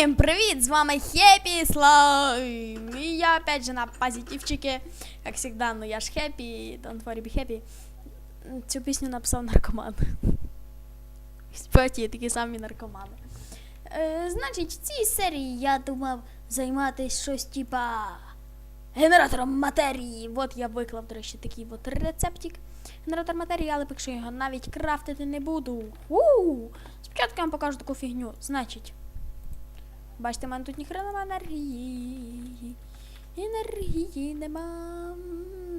Всім привіт! З вами Хеппі Слайм! І я опять же на позитивчике. Как всегда, ну я ж Хеппі, don't worry, be happy. Цю пісню написав наркоман. Споті такі самі наркомани. Е, значить, в цій серії я думав займатися щось типа генератором матерії. От я виклав, до речі, такий от рецептик. Генератор матерії, але поки що його навіть крафтити не буду. У! Спочатку я вам покажу таку фігню. Значить. Бачите, в мене тут ніхрена нема енергії. Енергії нема.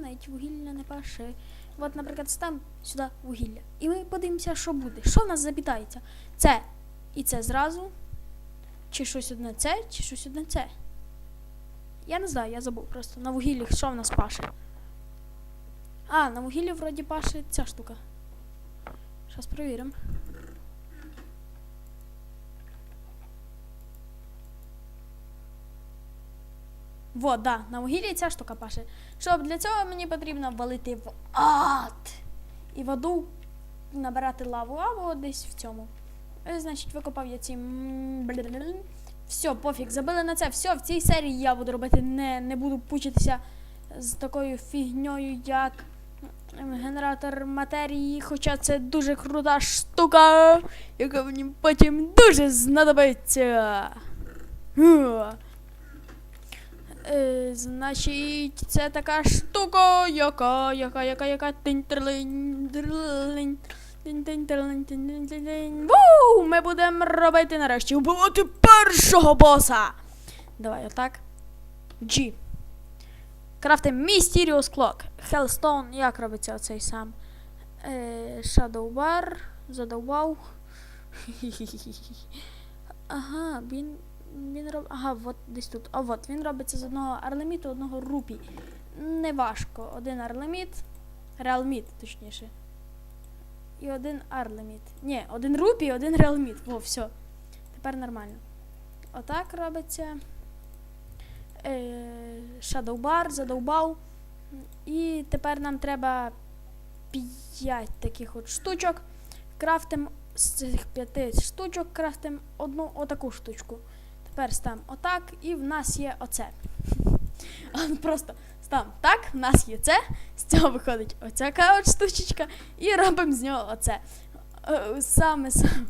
Навіть вугілля не паше. От, наприклад, стам сюди вугілля. І ми подивимося, що буде. Що в нас запитається? Це і це зразу. Чи щось одне це, чи щось одне це. Я не знаю, я забув просто. На вугіллі що в нас паше? А, на вугіллі вроді паше ця штука. Зараз перевіримо. Вот, да, на вугіллі ця штука паше. Щоб для цього мені потрібно валити в ад. І воду набирати лаву, а десь в цьому. Е, Значить, викопав я ці. Все, пофіг, забили на це. Все, в цій серії я буду робити, не, не буду пучитися з такою фігньою, як генератор матерії, хоча це дуже крута штука, яка мені потім дуже знадобиться. Е, значить, це така штука, яка, яка, яка, яка тинь-терлинь, терлинь, тинь-тинь-терлинь, тинь-тинь-тинь. Ву! Ми будемо робити нарешті вбивати першого боса. Давай, отак. G. Крафтим Mysterious Clock. Hellstone, як робиться оцей сам? Е, Shadow Bar. Задовбав. Ага, він він роб... Ага, от десь тут. А от він робиться з одного арлеміту, одного рупі. Неважко. Один арлеміт. Реалміт, точніше. І один арлеміт. Ні, один рупі, один реалміт. Во, все. Тепер нормально. Отак робиться. Е, Shadowbar, задовбав. І тепер нам треба 5 таких от штучок. Крафтим з цих п'яти штучок, крафтим одну отаку штучку. Тепер стам отак, і в нас є оце. Просто стам так, в нас є це, з цього виходить оця от штучечка, і робимо з нього оце. Е, Саме саме.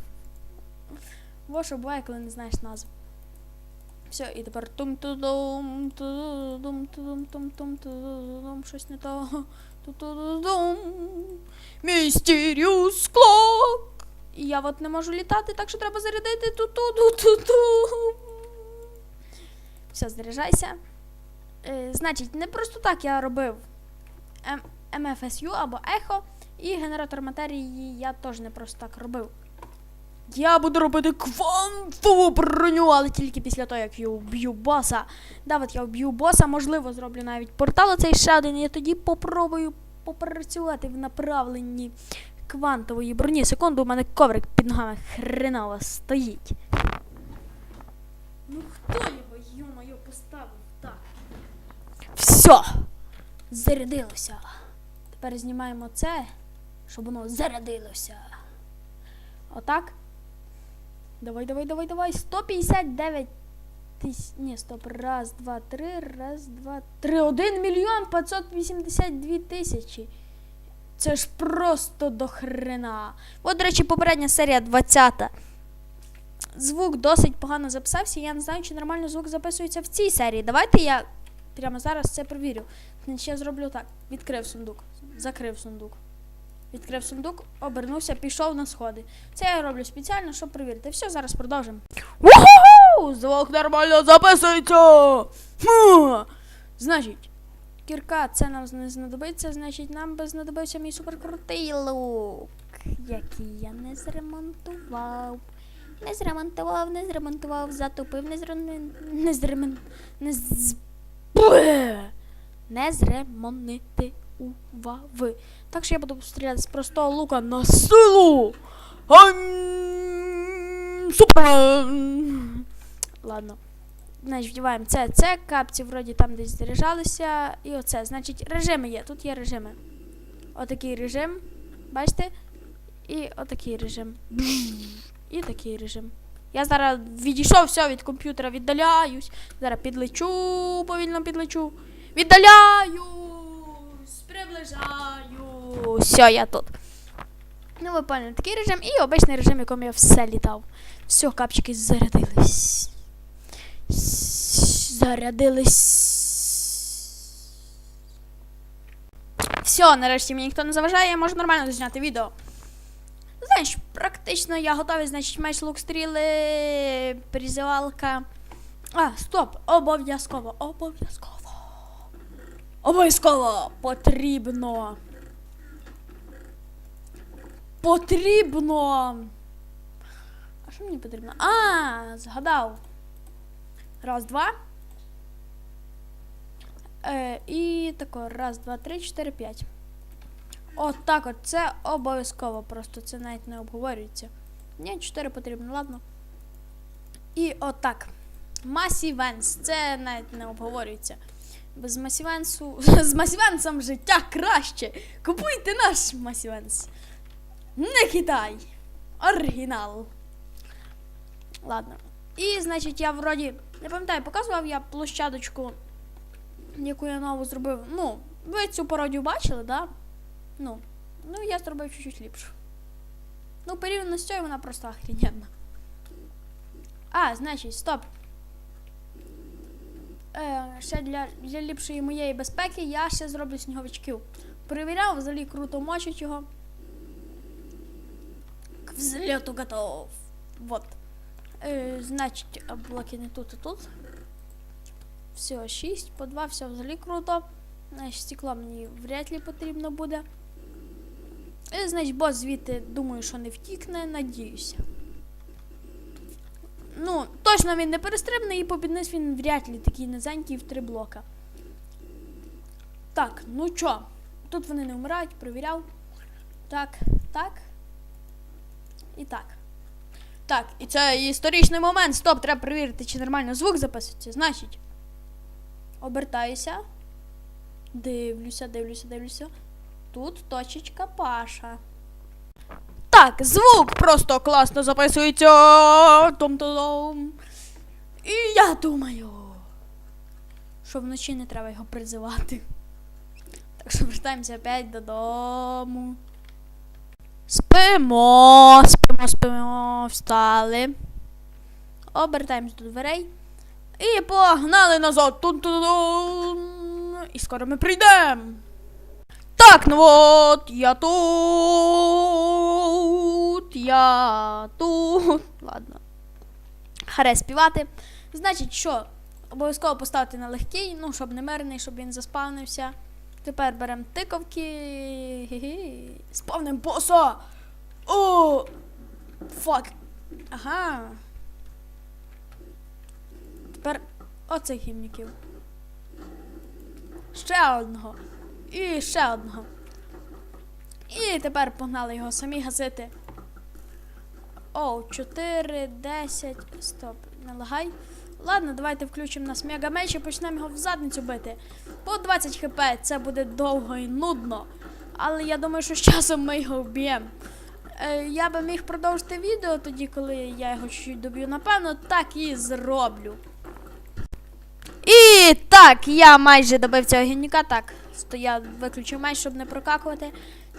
Во що буває, коли не знаєш назву. Все, і тепер тум тудум тудум тудум тум тум тудум щось не то. Ту-ту-ду-дум. Mysterious Clock. І я от не можу літати, так що треба зарядити ту-ту-ду-ту-ту. Все, заряджайся. Е, значить, не просто так я робив MFSU або Echo, і генератор матерії я теж не просто так робив. Я буду робити квантову броню, але тільки після того, як я вб'ю боса. Да, от я вб'ю боса, можливо, зроблю навіть портал оцей ще один, і я тоді попробую попрацювати в направленні квантової броні. Секунду, у мене коврик під ногами хреново стоїть. Ну хто його, поставив так? Все! Зарядилося. Тепер знімаємо це, щоб воно зарядилося. Отак. Давай, давай, давай, давай. 159 тисяч. Ні, стоп. Раз, два, три. Раз, два, три. Один мільйон 582 тисячі. Це ж просто до хрена. От, до речі, попередня серія 20. Звук досить погано записався. Я не знаю, чи нормально звук записується в цій серії. Давайте я прямо зараз це. Значить, я зроблю так: відкрив сундук, закрив сундук. Відкрив сундук, обернувся, пішов на сходи. Це я роблю спеціально, щоб перевірити. Все, зараз продовжимо. Уху! Звук нормально записується! Хм! Значить, кірка, це нам не знадобиться, значить, нам би знадобився мій суперкрутий лук, який я не зремонтував. Не зремонтував, не зремонтував, затупив, не зремон... не зремон... не з... Не зремонтував. Так що я буду стріляти з простого лука на силу. Супер. Ладно. Значить, вдіваємо це, це, капці вроді там десь заряджалися. І оце. Значить, режими є. Тут є режими. Отакий режим. Бачите? І отакий режим. І такий режим. Я зараз відійшов все від комп'ютера, віддаляюсь. Зараз підлечу, повільно підлечу. Віддаляюсь, приближаю. Все, я тут. Ну, ви такий режим і обичний режим, в якому я все літав. Все, капчики зарядились. Зарядились. Все, нарешті мені ніхто не заважає, я можу нормально зняти відео. Знаєш, практично я готовий, значить, меч лук стріли, призивалка. А, стоп! Обов'язково, обов'язково. Обов'язково потрібно. Потрібно. А що мені потрібно? А, згадав. Раз, два. Е, і тако, раз, два, три, чотири, п'ять. От так от, це обов'язково, просто це навіть не обговорюється. Ні, 4 потрібно, ладно. І отак. Масівенс, це навіть не обговорюється. Без масівенсу. З масівенсом життя краще. Купуйте наш масівенс. Не Китай. Оригінал. Ладно. І, значить, я вроді. Не пам'ятаю, показував я площадочку, яку я нову зробив. Ну, ви цю пародію бачили, да? Ну, ну я зробив чуть-чуть ліпшу. Ну, порівняно з цією вона просто охрененна. А, значить, стоп. Е, ще для, для ліпшої моєї безпеки я ще зроблю сніговичків. Перевіряв, взагалі круто мочить його. К взлету готов. Вот. Е, значить, блоки не тут, а тут. Все, 6 по 2, все взагалі круто. Значить, стекло мені вряд ли потрібно буде. І, значить, бос звідти думаю, що не втікне, надіюся. Ну, точно він не перестрибне і попідниз він вряд ли такий низенький в три блока. Так, ну чо? Тут вони не вмирають, перевіряв. Так, так. І так. Так, і це історичний момент. Стоп, треба перевірити, чи нормально звук записується. Значить. Обертаюся. Дивлюся, дивлюся, дивлюся. Тут точечка Паша. Так, звук просто класно записується. Том-том. І я думаю, що вночі не треба його призивати. Так що вертаємося опять додому. Спимо, спимо, спимо, встали. Обертаємось до дверей. І погнали назад. Тун-тун-тун. І скоро ми прийдемо. Так, ну от, я тут, я тут. Ладно. Харе співати. Значить, що? Обов'язково поставити на легкий, ну, щоб не мирний, щоб він заспавнився. Тепер беремо тиковки. Спавним боса! О! Фак. Ага. Тепер оцих гімніків. Ще одного. І ще одного. І тепер погнали його самі гасити. О, 4, 10. Стоп, не лагай. Ладно, давайте включимо нас мегамеч і почнемо його в задницю бити. По 20 хп це буде довго і нудно. Але я думаю, що з часом ми його вб'ємо. Е, я би міг продовжити відео тоді, коли я його чуть-чуть доб'ю. Напевно, так і зроблю. І так, я майже добив цього гінюка. Так, я виключив меч, щоб не прокакувати.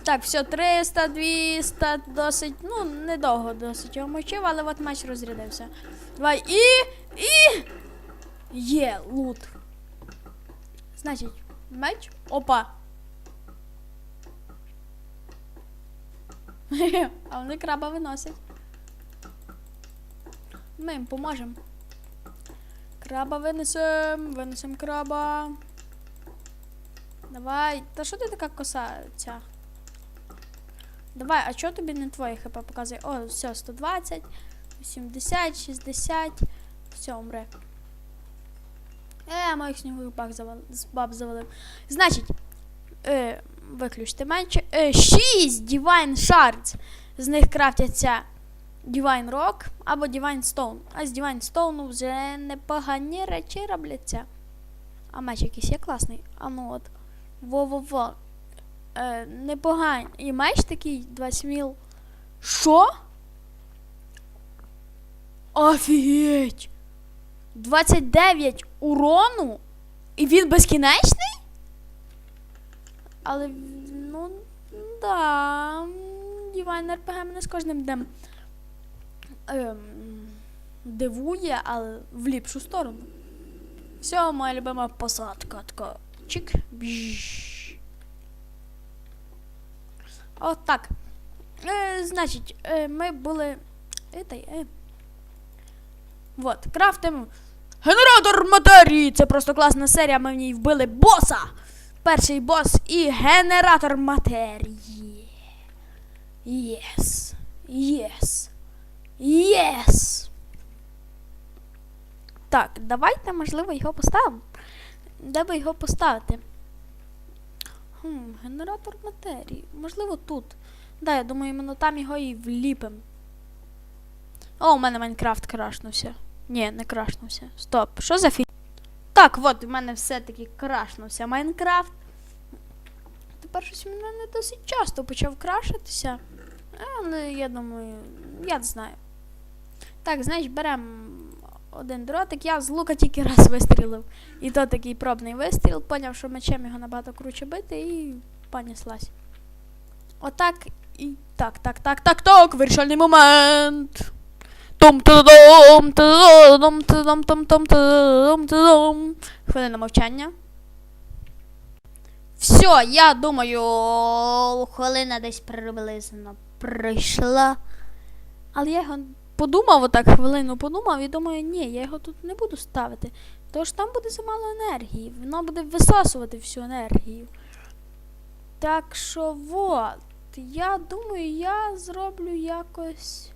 Так, все, 300, 200, досить, ну, недовго досить його мочив, але от меч розрядився. Давай, і, і, є, лут. Значить, меч, опа. А вони краба виносять. Ми їм поможемо. Краба винесем, винесем краба. Давай. Та що ти така коса ця? Давай, а чого тобі не твоє хп показує? О, все, 120, 80, 60. Все, умре. Е, моїх снігових баб завалив. Баб завалив. Значить, е, виключте менше. Е, 6 Divine Shards. З них крафтяться Divine Rock або Divine Stone. А з Divine Stone вже непогані речі робляться. А меч якийсь є класний. А ну от. Во-во-во. Е, непоганий. І меч такий 20 міл. Що? Офігеть! 29 урону? І він безкінечний? Але, ну, да. Дівайн РПГ мене з кожним днем ем, дивує, але в ліпшу сторону. Все, моя любима посадка. Така. Чик. От так. Е, значить, е, ми були. Е, та е. Вот, крафтимо генератор матерії. Це просто класна серія. Ми в ній вбили боса. Перший бос і генератор матерії. Єс. Єс. Єс. Так, давайте, можливо, його поставимо. Де би його поставити? Хм, генератор матерії. Можливо, тут. Да, я думаю, іменно там його і вліпим. О, у мене Майнкрафт крашнувся. Ні, не крашнувся. Стоп, що за фі... Так, от, у мене все-таки крашнувся Майнкрафт. Тепер щось у мене досить часто почав крашитися. Але я думаю, я не знаю. Так, значить, беремо один дротик. Я з лука тільки раз вистрілив. І то такий пробний вистріл, поняв, що мечем його набагато круче бити і понеслась. Отак і так, так, так, так, так, вирішальний момент. Том тадам, тадам, там, там, тадам, тадам. Хвилина мовчання. Все, я думаю, хвилина десь приблизно прийшла. Але я його подумав, отак хвилину подумав і думаю, ні, я його тут не буду ставити. Тож там буде замало енергії. Воно буде висасувати всю енергію. Так що вот. Я думаю, я зроблю якось.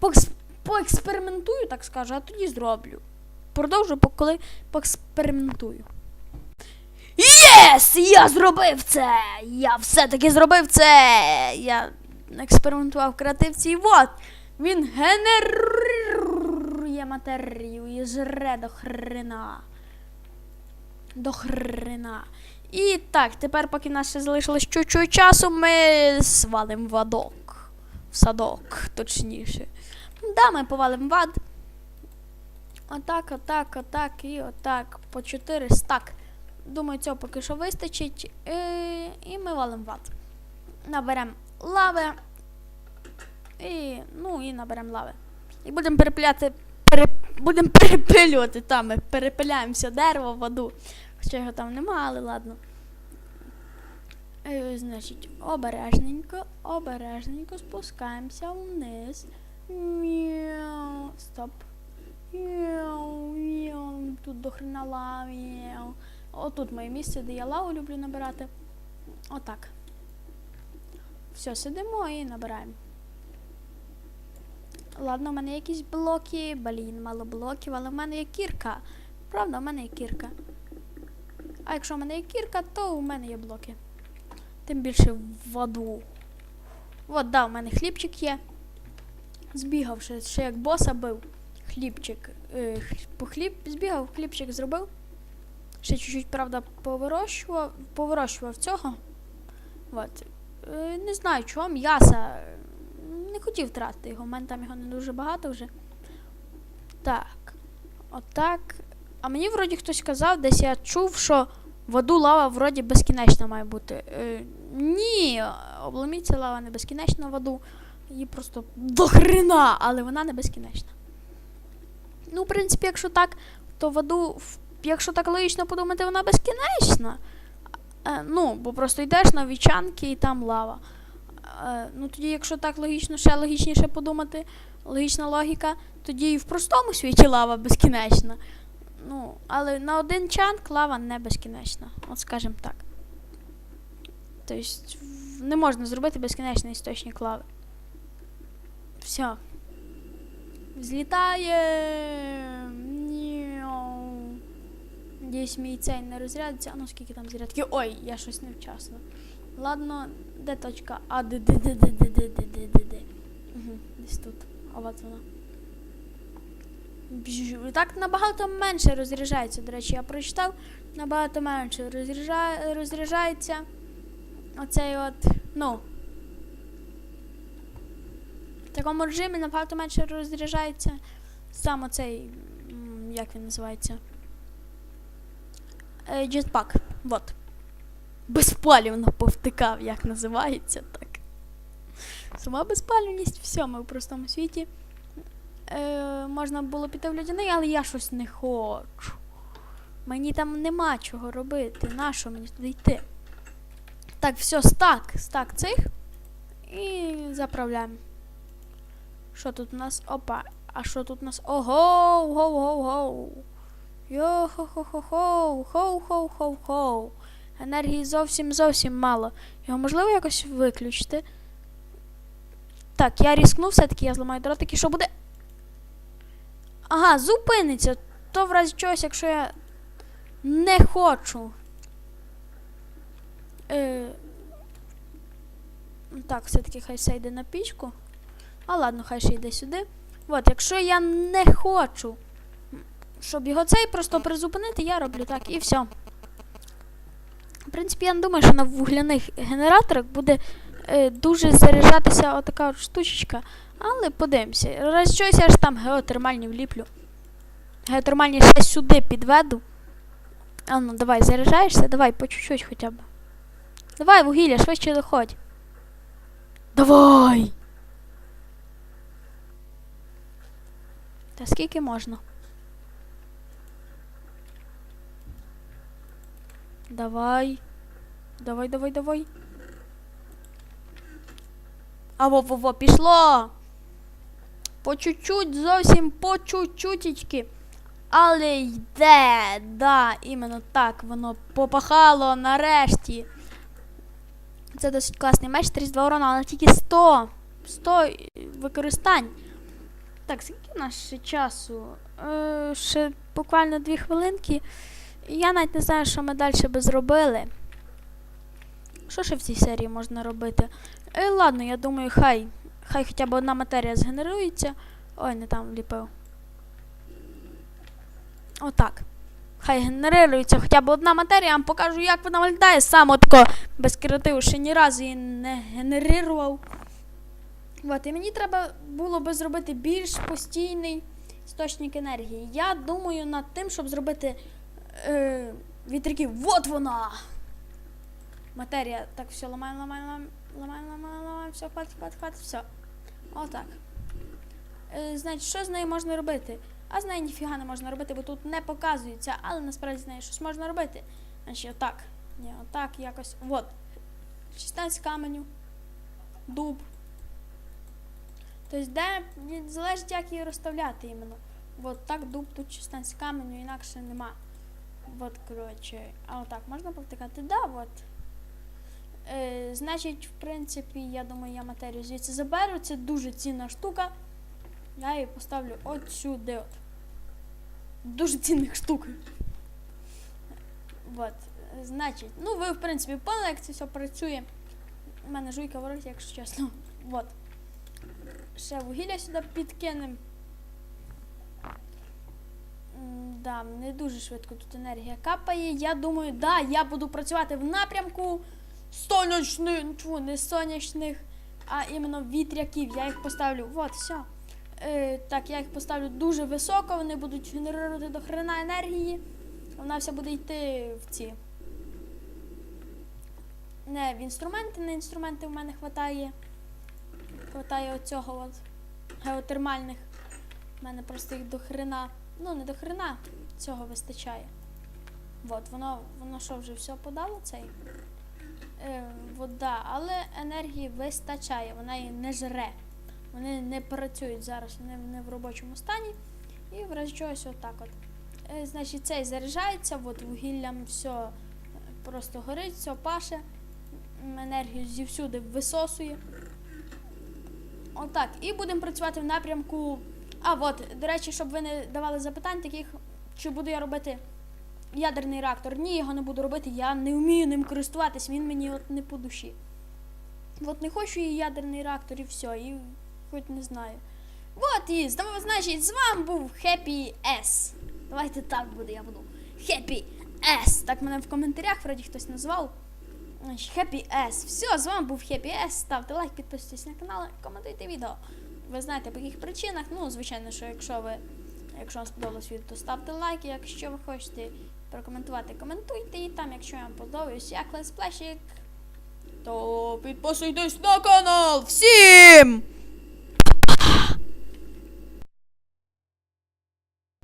Поекс- Поекспериментую, так скажу, а тоді зроблю. Продовжу, коли поекспериментую. Єс! Я зробив це! Я все-таки зробив це! Я експериментував креативці і вот! Він генерує матерію і жре до хрена. До хрена. І так, тепер, поки нас ще залишилось чуть-чуть часу, ми свалимо в адок. В садок, точніше. Да, ми повалимо в ад. Отак, отак, отак і отак. По 4 стак. Думаю, цього поки що вистачить. Е, і ми валимо в ад. Наберемо лави. І, ну, і наберемо лави. І будемо перепиляти. Пере, будемо перепилювати там. Ми перепиляємо все дерево, воду. Хоча його там нема, але ладно. Е, значить, обережненько, обережненько спускаємося вниз. Мяу. Стоп. Мяу, мяу. Тут до хрена. Мяу. Отут моє місце, де я лаву люблю набирати. Отак. Все, сидимо і набираємо. Ладно, у мене якісь блоки. Блін, мало блоків, але в мене є кірка. Правда, у мене є кірка. А якщо в мене є кірка, то у мене є блоки. Тим більше в воду. От, да, у мене хлібчик є. Збігав ще, як боса бив. Хлібчик. Е, хліб збігав, хлібчик зробив. Ще чуть-чуть, правда, повирощував, повирощував цього. От. Е, не знаю, чого м'яса. Не хотів тратити його, у мене там його не дуже багато вже. Так. Отак. А мені вроді хтось казав, десь я чув, що в воду лава вроді безкінечна має бути. Е, ні, обломіться лава не безкінечна в воду. Її просто до хрена, але вона не безкінечна. Ну, в принципі, якщо так, то в- якщо так логічно подумати, вона безкінечна. Е, ну, бо просто йдеш на вічанки і там лава. Е, ну тоді, якщо так логічно, ще логічніше подумати, логічна логіка, тоді і в простому світі лава безкінечна. Ну, але на один чанк лава не безкінечна. От скажімо так. Тобто не можна зробити безкінечний істочник лави. Все. Взлітає. Надіюсь, мій цей не розрядиться. А ну скільки там зарядки? Ой, я щось невчасно. Ладно, де точка? А, де, де, де, де, де, де, де, де, де. Угу, десь тут. А от вона. Бжж. Так набагато менше розряджається. До речі, я прочитав, набагато менше розряджа... розряджається. Оцей от, ну. В такому режимі набагато менше розряджається сам оцей, як він називається? Е, Jetpack. Вот. Безпалівно повтикав, як називається так. Сама безпалівність в простому світі. Е, можна було піти в людяний, але я щось не хочу. Мені там нема чого робити. Нащо мені туди йти? Так, все, стак, стак цих. І заправляємо. Що тут у нас? Опа. А що тут у нас? Ого, гоу, гоу, гоу. Йо хо хо хо хоу хоу хоу хоу хоу Енергії зовсім зовсім мало. Його можливо якось виключити. Так, я різкну, все-таки я зламаю дротики. Що буде? Ага, зупиниться. То в разі чогось, якщо я не хочу. Е, так, все-таки хай все йде на пічку. А ладно, хай ще йде сюди. От, якщо я не хочу, щоб його цей просто призупинити, я роблю так і все. В принципі, я не думаю, що на вугляних генераторах буде е, дуже заряджатися отака от штучечка. Але подивимося. Раз щось я ж там геотермальні вліплю. Геотермальні ще сюди підведу. А ну давай, заряджаєшся? Давай, по чуть-чуть хоча б. Давай, вугілля, швидше доходь. Давай! Та скільки можна? Давай. Давай, давай, давай. А во, во, во, пішло. По чуть-чуть, зовсім по чуть-чутічки. Але йде, да, іменно так воно попахало нарешті. Це досить класний меч, 32 урона, але тільки 100. 100 використань. Так, скільки у нас ще часу? Е, ще буквально 2 хвилинки. Я навіть не знаю, що ми далі би зробили. Що ще в цій серії можна робити? Е, ладно, я думаю, хай. Хай хоча б одна матерія згенерується. Ой, не там вліпив. Отак. Хай генерується хоча б одна матерія, я вам покажу, як вона виглядає. Сам отко без креативу ще ні разу її не генерував. От, і мені треба було би зробити більш постійний істочник енергії. Я думаю над тим, щоб зробити е, вітряків. Вот вона! Матерія. Так, все, ламаємо, ламаємо, ламаємо, ламаємо, ламаємо, ламаємо, все, хватить, хватить, хватить, все. Отак. Е, значить, що з нею можна робити? А з нею ніфіга не можна робити, бо тут не показується, але насправді з нею щось можна робити. Значить, отак. Ні, отак якось. Вот. 16 каменю. Дуб. Тобто, де залежить, як її розставляти іменно. От так дуб тут 16 каменю, інакше нема. От, коротше. А отак можна повтикати? Да, от. Е, значить, в принципі, я думаю, я матерію звідси заберу. Це дуже цінна штука. Я її поставлю от сюди. От. Дуже цінних штук. От. Значить, ну ви, в принципі, поняли, як це все працює. У мене жуйка вороть, якщо чесно. От. Ще вугілля сюди підкинемо. Да, не дуже швидко тут енергія капає. Я думаю, да, я буду працювати в напрямку сонячних, чого, не сонячних, а іменно вітряків. Я їх поставлю. От, все. Е, так, я їх поставлю дуже високо, вони будуть генерувати до хрена енергії. Вона вся буде йти в ці. Не в інструменти, на інструменти в мене хватає. Хватає оцього от геотермальних. У мене просто їх до хрена. Ну, не до хрена цього вистачає. От, воно, воно що вже все подало цей? Е, вода, але енергії вистачає, вона її не жре. Вони не працюють зараз, вони не в робочому стані. І в разі чогось отак от. Е, значить, цей заряджається, от вугіллям все просто горить, все паше, енергію зівсюди висосує. Отак. І будемо працювати в напрямку. А, от, до речі, щоб ви не давали запитань таких, чи буду я робити ядерний реактор. Ні, його не буду робити, я не вмію ним користуватись, він мені от не по душі. От не хочу і ядерний реактор, і все, і хоч не знаю. От і значить, з вами був Happy S. Давайте так буде, я буду. Happy S. Так мене в коментарях вроді хтось назвав. Happy S. Все, з вами був Happy S. Ставте лайк, підписуйтесь на канал, коментуйте відео. Ви знаєте, по яких причинах. Ну, звичайно, що якщо ви, якщо вам сподобалось відео, то ставте лайки. Якщо ви хочете прокоментувати, коментуйте. І там, якщо вам подобаюсь, як лесплешик, то підписуйтесь на канал. Всім!